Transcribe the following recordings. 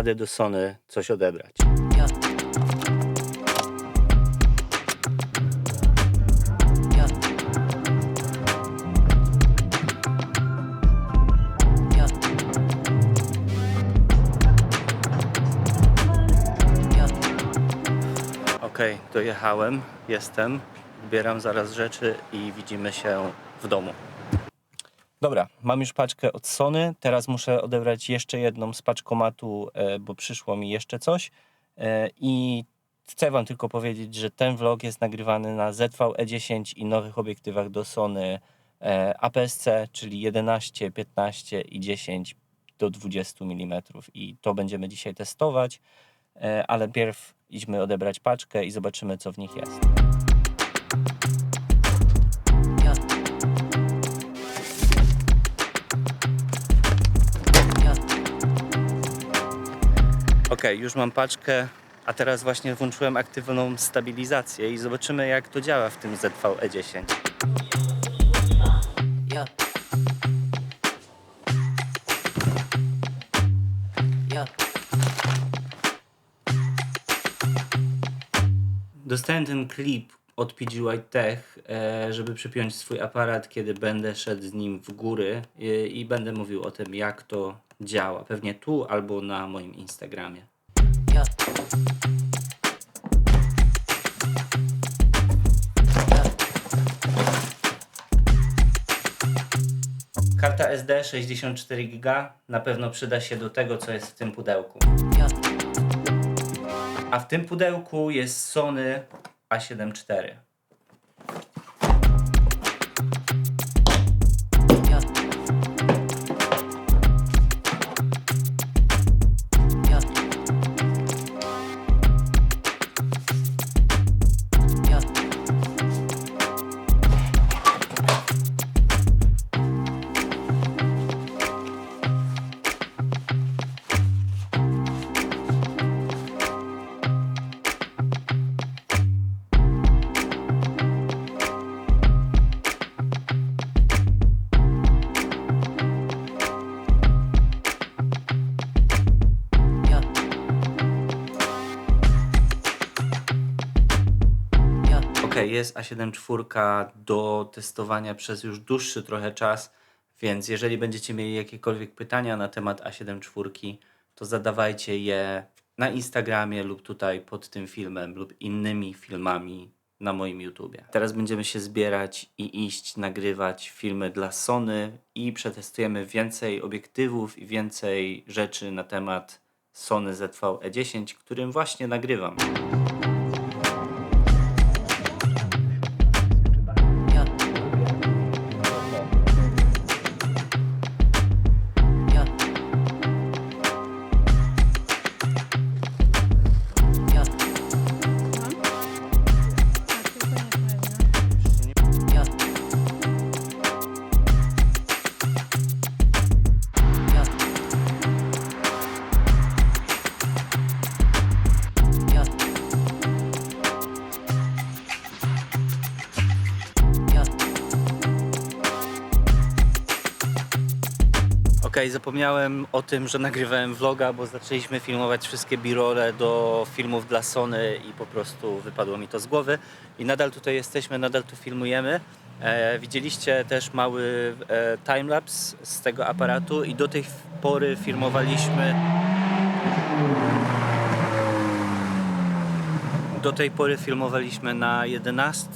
jadę do Sony coś odebrać. Okej, dojechałem, jestem, zbieram zaraz rzeczy i widzimy się w domu. Dobra, mam już paczkę od Sony. Teraz muszę odebrać jeszcze jedną z paczkomatu, e, bo przyszło mi jeszcze coś. E, I chcę Wam tylko powiedzieć, że ten vlog jest nagrywany na ZV-E10 i nowych obiektywach do Sony e, APS-C, czyli 11, 15 i 10 do 20 mm. I to będziemy dzisiaj testować, ale pierw idźmy odebrać paczkę i zobaczymy, co w nich jest. Ok, już mam paczkę, a teraz właśnie włączyłem aktywną stabilizację i zobaczymy jak to działa w tym ZV-E10. Yeah. Yeah. Dostałem ten klip od PGY Tech, e, żeby przypiąć swój aparat, kiedy będę szedł z nim w góry e, i będę mówił o tym jak to działa. Pewnie tu albo na moim Instagramie. Karta SD 64 GB na pewno przyda się do tego, co jest w tym pudełku. A w tym pudełku jest Sony A7 IV. Jest A7 IV do testowania przez już dłuższy trochę czas, więc jeżeli będziecie mieli jakiekolwiek pytania na temat A7 IV, to zadawajcie je na Instagramie lub tutaj pod tym filmem lub innymi filmami na moim YouTubie. Teraz będziemy się zbierać i iść nagrywać filmy dla Sony i przetestujemy więcej obiektywów i więcej rzeczy na temat Sony ZV-E10, którym właśnie nagrywam. Okej, zapomniałem o tym, że nagrywałem vloga, bo zaczęliśmy filmować wszystkie birole do filmów dla Sony i po prostu wypadło mi to z głowy. I nadal tutaj jesteśmy, nadal tu filmujemy. E, widzieliście też mały e, timelapse z tego aparatu i do tej pory filmowaliśmy do tej pory filmowaliśmy na 11.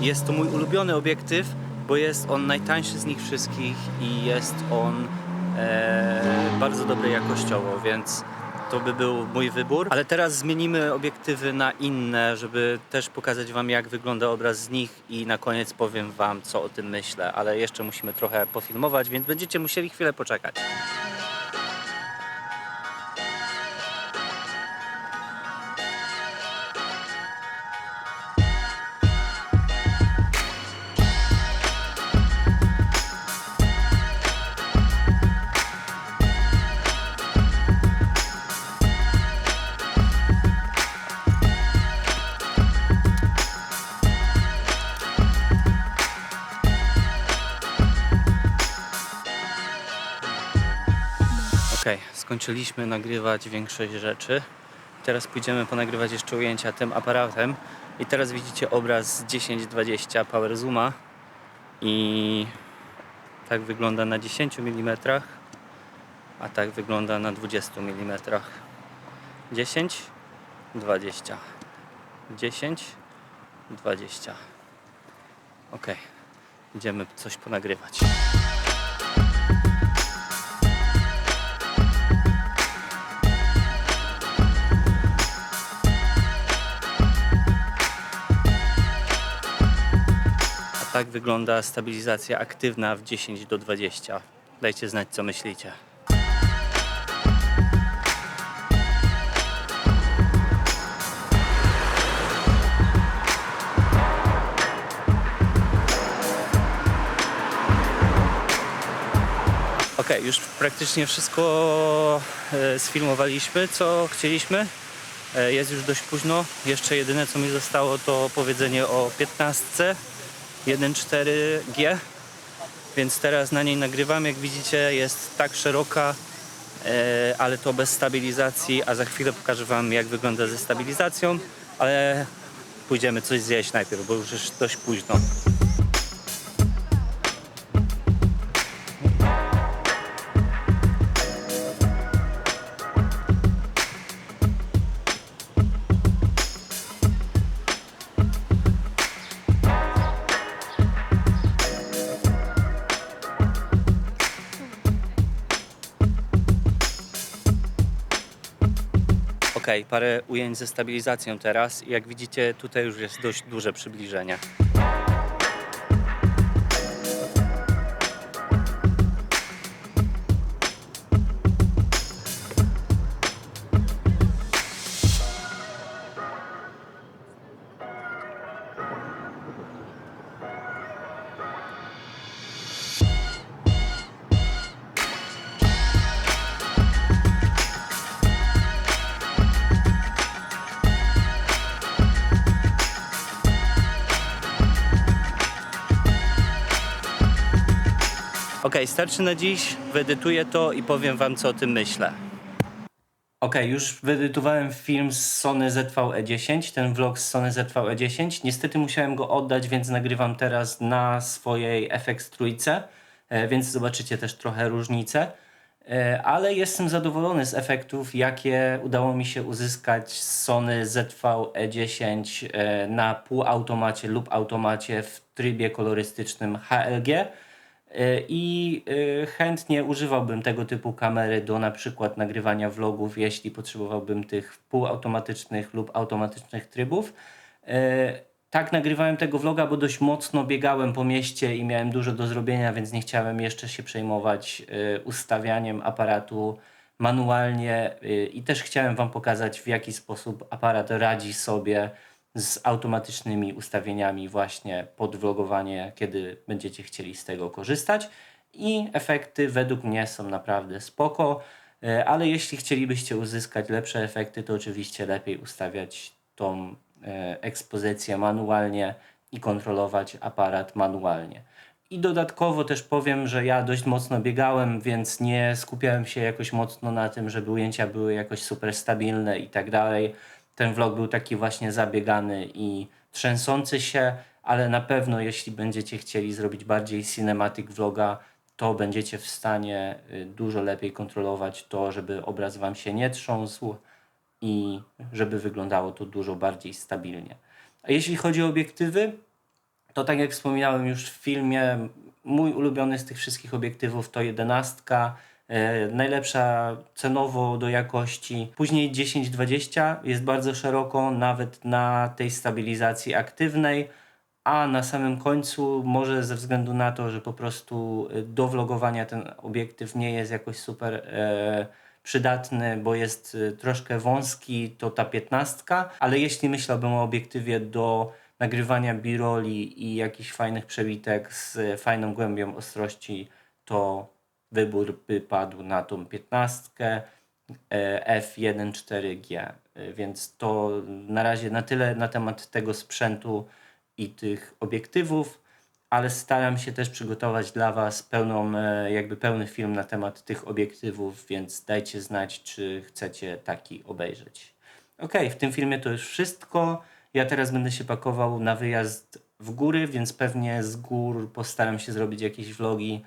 Jest to mój ulubiony obiektyw, bo jest on najtańszy z nich wszystkich i jest on bardzo dobry jakościowo, więc to by był mój wybór. Ale teraz zmienimy obiektywy na inne, żeby też pokazać Wam, jak wygląda obraz z nich i na koniec powiem Wam, co o tym myślę. Ale jeszcze musimy trochę pofilmować, więc będziecie musieli chwilę poczekać. Skończyliśmy nagrywać większość rzeczy. Teraz pójdziemy ponagrywać jeszcze ujęcia tym aparatem. I teraz widzicie obraz 10-20 Power Zooma. I tak wygląda na 10 mm, a tak wygląda na 20 mm. 10, 20. 10, 20. Ok, idziemy coś ponagrywać. Tak wygląda stabilizacja aktywna w 10 do 20. Dajcie znać, co myślicie. Okej, już praktycznie wszystko e, sfilmowaliśmy, co chcieliśmy. E, Jest już dość późno. Jeszcze jedyne, co mi zostało, to powiedzenie o 15 1.4G. Więc teraz na niej nagrywam. Jak widzicie, jest tak szeroka, e, ale to bez stabilizacji. A za chwilę pokażę Wam, jak wygląda ze stabilizacją. Ale pójdziemy coś zjeść najpierw, bo już jest dość późno. Parę ujęć ze stabilizacją teraz. Jak widzicie, tutaj już jest dość duże przybliżenie. Ok, starczy na dziś. Wyedytuję to i powiem Wam, co o tym myślę. Ok, już wyedytowałem film z Sony ZV-E10, ten vlog z Sony ZV-E10. Niestety musiałem go oddać, więc nagrywam teraz na swojej FX trójce, e, więc zobaczycie też trochę różnicę. E, Ale jestem zadowolony z efektów, jakie udało mi się uzyskać z Sony ZV-E10 e, na półautomacie lub automacie w trybie kolorystycznym HLG. E, I e, chętnie używałbym tego typu kamery do na przykład nagrywania vlogów, jeśli potrzebowałbym tych półautomatycznych lub automatycznych trybów. E, Tak nagrywałem tego vloga, bo dość mocno biegałem po mieście i miałem dużo do zrobienia, więc nie chciałem jeszcze się przejmować ustawianiem aparatu manualnie i też chciałem Wam pokazać, w jaki sposób aparat radzi sobie z automatycznymi ustawieniami właśnie pod vlogowanie, kiedy będziecie chcieli z tego korzystać. I efekty według mnie są naprawdę spoko, e, ale jeśli chcielibyście uzyskać lepsze efekty, to oczywiście lepiej ustawiać tą e, ekspozycję manualnie i kontrolować aparat manualnie. I dodatkowo też powiem, że ja dość mocno biegałem, więc nie skupiałem się jakoś mocno na tym, żeby ujęcia były jakoś super stabilne i tak dalej. Ten vlog był taki właśnie zabiegany i trzęsący się, ale na pewno jeśli będziecie chcieli zrobić bardziej cinematic vloga, to będziecie w stanie y, dużo lepiej kontrolować to, żeby obraz wam się nie trząsł i żeby wyglądało to dużo bardziej stabilnie. A jeśli chodzi o obiektywy, to tak jak wspominałem już w filmie, mój ulubiony z tych wszystkich obiektywów to 11. E, najlepsza cenowo do jakości. Później 10-20 jest bardzo szeroko, nawet na tej stabilizacji aktywnej. A na samym końcu, może ze względu na to, że po prostu y, do vlogowania ten obiektyw nie jest jakoś super e, przydatny, bo jest y, troszkę wąski, to ta 15, ale jeśli myślałbym o obiektywie do nagrywania b-rolli i jakichś fajnych przebitek z e, fajną głębią ostrości, to wybór by padł na tą 15 e, F1.4G. E, Więc to na razie na tyle na temat tego sprzętu i tych obiektywów. ale staram się też przygotować dla Was pełną, e, jakby pełny film na temat tych obiektywów, więc dajcie znać, czy chcecie taki obejrzeć. Okej, w tym filmie to już wszystko. Ja teraz będę się pakował na wyjazd w góry, więc pewnie z gór postaram się zrobić jakieś vlogi,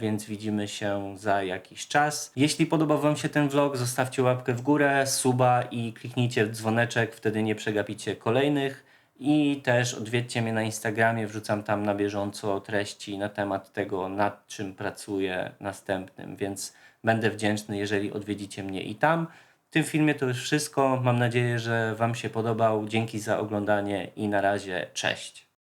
więc widzimy się za jakiś czas. Jeśli podobał Wam się ten vlog, zostawcie łapkę w górę, suba i kliknijcie w dzwoneczek, wtedy nie przegapicie kolejnych. I też odwiedźcie mnie na Instagramie, wrzucam tam na bieżąco treści na temat tego, nad czym pracuję następnym, więc będę wdzięczny, jeżeli odwiedzicie mnie i tam. W tym filmie to już wszystko. Mam nadzieję, że Wam się podobał. Dzięki za oglądanie i na razie. Cześć.